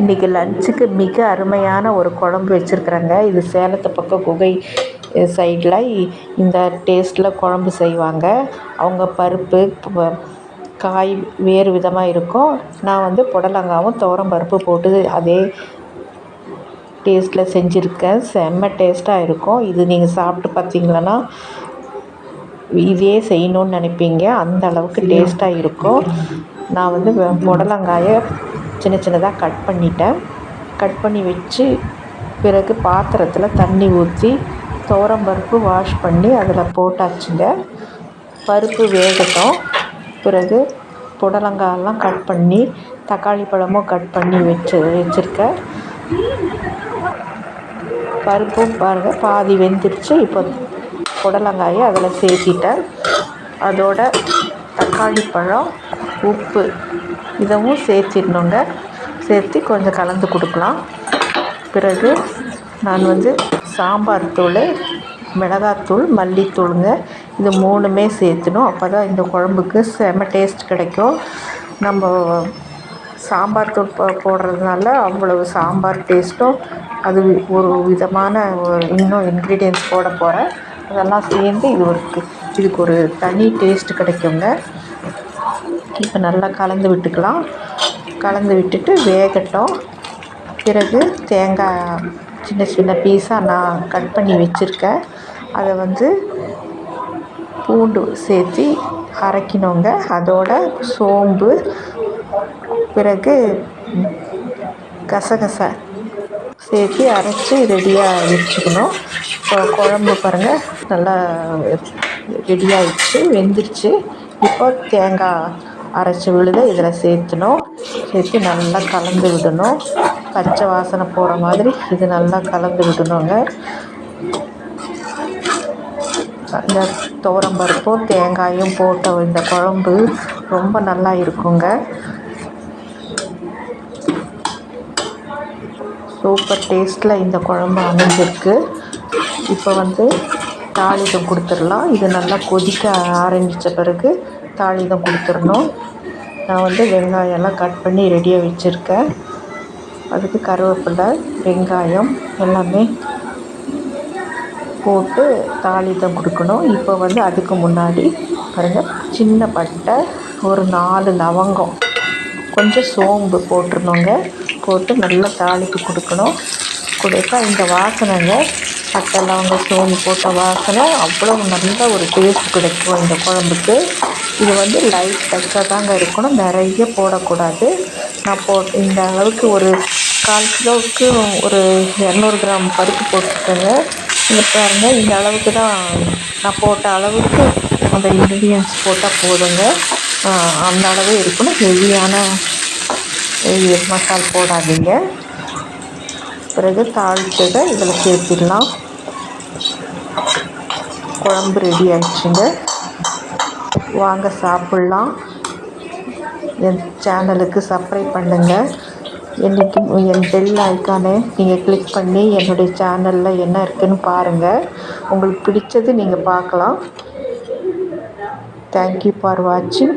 இன்றைக்கி லன்ச்சுக்கு மிக அருமையான ஒரு குழம்பு வச்சுருக்குறேங்க. இது சேலத்து பக்கம் குகை சைடில் இந்த டேஸ்ட்டில் குழம்பு செய்வாங்க. அவங்க பருப்பு காய் வேறு விதமாக இருக்கும். நான் வந்து புடலங்காவும் துவரம் பருப்பு போட்டு அதே டேஸ்ட்டில் செஞ்சுருக்கேன். செம்ம டேஸ்ட்டாக இருக்கும். இது நீங்கள் சாப்பிட்டு பார்த்தீங்கன்னா இதே செய்யணுன்னு நினைப்பீங்க. அந்த அளவுக்கு டேஸ்ட்டாக இருக்கும். நான் வந்து புடலங்காயை சின்ன சின்னதாக கட் பண்ணிட்டேன். கட் பண்ணி வச்சு பிறகு பாத்திரத்தில் தண்ணி ஊற்றி பருப்பு வாஷ் பண்ணி அதில் போட்டாச்சுங்க. பருப்பு வேகட்டும். பிறகு புடலங்காயெல்லாம் கட் பண்ணி தக்காளி பழமும் கட் பண்ணி வச்சு வச்சுருக்கேன். பருப்பும் பாருங்கள் பாதி வெந்துருச்சு. இப்போ புடலங்காயை அதில் சேர்த்திட்டேன். அதோட தக்காளி பழம் உப்பு இதவும் சேர்த்திடணுங்க. சேர்த்து கொஞ்சம் கலந்து கொடுக்கலாம். பிறகு நான் வந்து சாம்பார் தூள் மிளகாத்தூள் மல்லித்தூளுங்க இது மூணுமே சேர்த்துணும். அப்போ தான் இந்த குழம்புக்கு செம டேஸ்ட் கிடைக்கும். நம்ம சாம்பார் தூள் போ போடுறதுனால அவ்வளவு சாம்பார் டேஸ்ட்டும் அது ஒரு விதமான ஒரு இன்னும் இன்க்ரீடியன்ஸ் போட போகிறேன் அதெல்லாம் சேர்ந்து இது ஒரு இதுக்கு ஒரு தனி டேஸ்ட் கிடைக்குங்க. இப்போ நல்லா கலந்து விட்டுக்கலாம். கலந்து விட்டுட்டு வேகட்டும். பிறகு தேங்காய் சின்ன சின்ன பீஸாக நான் கட் பண்ணி வச்சுருக்கேன். அதை வந்து பூண்டு சேர்த்து அரைக்கணுங்க. அதோட சோம்பு பிறகு கசகசை சேர்த்து அரைச்சி ரெடியாக வச்சுக்கணும். இப்போ குழம்பு பாருங்கள் நல்லா ரெடியாகிடுச்சு வெந்துருச்சு. இப்போ தேங்காய் அரைச்சி விழுத இதில் சேர்த்துணும். சேர்த்து நல்லா கலந்து விடணும். பச்சை வாசனை போகிற மாதிரி இது நல்லா கலந்து விடணுங்க. இந்த துவரம்பருப்பும் தேங்காயும் போட்ட இந்த குழம்பு ரொம்ப நல்லா இருக்குங்க. சூப்பர் டேஸ்ட்டில் இந்த குழம்பு அமைஞ்சிருக்கு. இப்போ வந்து தாளிதம் கொடுத்துடலாம். இது நல்லா கொதிக்க ஆரம்பித்த பிறகு தாளிதம் கொடுத்துடணும். நான் வந்து வெங்காயம்லாம் கட் பண்ணி ரெடியாக வச்சுருக்கேன். அதுக்கு கருவேப்பிலை வெங்காயம் எல்லாமே போட்டு தாளிதம் கொடுக்கணும். இப்போ வந்து அதுக்கு முன்னாடி பாருங்கள் சின்ன பட்டை ஒரு நாலு லவங்கம். கொஞ்சம் சோம்பு போட்டுருணுங்க போட்டு நல்லா தாளிக்கு கொடுக்கணும். கொடுத்தா இந்த வாசனைங்க பட்டை லவங்கம் சோம்பு போட்ட வாசனை அவ்வளோ நல்ல ஒரு டேஸ்ட் கிடைக்கும் இந்த குழம்புக்கு. இது வந்து லைட் டச்சாக தாங்க இருக்கணும். நிறைய போடக்கூடாது. நான் போ இந்த அளவுக்கு ஒரு கால் கிலோவுக்கு ஒரு இரநூறு கிராம் பருப்பு போட்டிருக்கேங்க இங்கே பாருங்கள் இந்த அளவுக்கு தான் நான் போட்ட அளவுக்கு அந்த இன்க்ரீடியன்ஸ் போட்டால் போதுங்க. அந்த அளவு இருக்கணும். ஹெவியான மசால் போடாதீங்க. பிறகு தாளிச்சதை இதில் சேர்த்திடலாம். குழம்பு ரெடி ஆயிடுச்சுங்க. வாங்க சாப்பிட்லாம். என் சேனலுக்கு சப்ஸ்கிரைப் பண்ணுங்கள் என்றைக்கு என் பெல் ஐக்கானே நீங்கள் கிளிக் பண்ணி என்னுடைய சேனலில் என்ன இருக்குதுன்னு பாருங்கள் உங்களுக்கு பிடிச்சது நீங்கள் பார்க்கலாம். தேங்க்யூ ஃபார் வாட்சிங்